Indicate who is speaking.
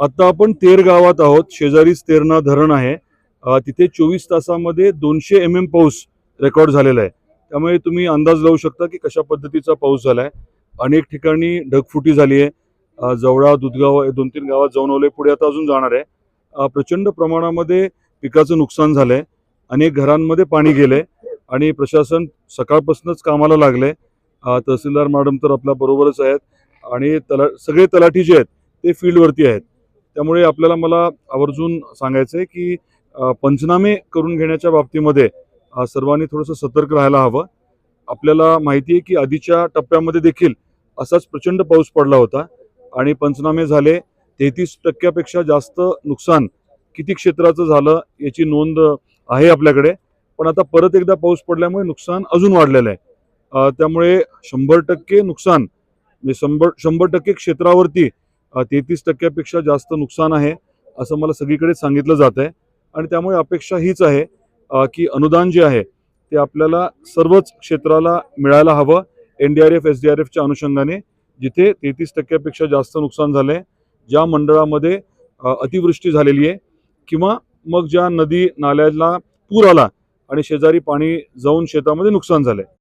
Speaker 1: आता आपण तेर गावात आहोत. शेजारीच तेरणा धरण आहे. तिथे चोवीस तासामध्ये दोनशे एम एम पाऊस रेकॉर्ड झालेला आहे. त्यामुळे तुम्ही अंदाज लावू शकता की कशा पद्धतीचा पाऊस झाला आहे अनेक ठिकाणी ढगफुटी झाली आहे. जवळा दुधगाव दोन तीन गावात जाऊन आलोय. पुढे आता अजून जाणार आहे. प्रचंड प्रमाणामध्ये पिकाचं नुकसान झालंय. अनेक घरांमध्ये पाणी गेलंय आणि प्रशासन सकाळपासूनच कामाला लागलंय. तहसीलदार मॅडम तर आपल्या बरोबरच आहेत आणि तला सगळे तलाठी जे आहेत ते फील्डवरती आहेत. त्यामुळे आपल्याला मला आवर्जून सांगायचं आहे की पंचनामे करून घेण्याच्या बाबतीमध्ये सर्वांनी थोडंसं सतर्क राहायला हवं. आपल्याला माहिती आहे की आधीच्या टप्प्यामध्ये देखील असाच प्रचंड पाऊस पडला होता आणि पंचनामे झाले. तेहतीस टक्क्यापेक्षा जास्त नुकसान किती क्षेत्राचं झालं याची नोंद आहे आपल्याकडे. पण आता परत एकदा पाऊस पडल्यामुळे नुकसान अजून वाढलेलं आहे. त्यामुळे शंभर टक्के नुकसान म्हणजे शंभर शंभर टक्के क्षेत्रावरती तेहतीस टक्क्यापेक्षा जास्त नुकसान आहे असं मला सगळीकडे सांगितलं जात आहे आणि त्यामुळे अपेक्षा हीच आहे की अनुदान जे आहे ते आपल्याला सर्वच क्षेत्राला मिळायला हवं N D R F S D R एफच्या अनुषंगाने जिथे तेहतीस टक्क्यापेक्षा जास्त नुकसान झालं आहे ज्या मंडळामध्ये अतिवृष्टी झालेली आहे किंवा मग ज्या नदी नाल्याला पूर आला आणि शेजारी पाणी जाऊन शेतामध्ये नुकसान झालंय.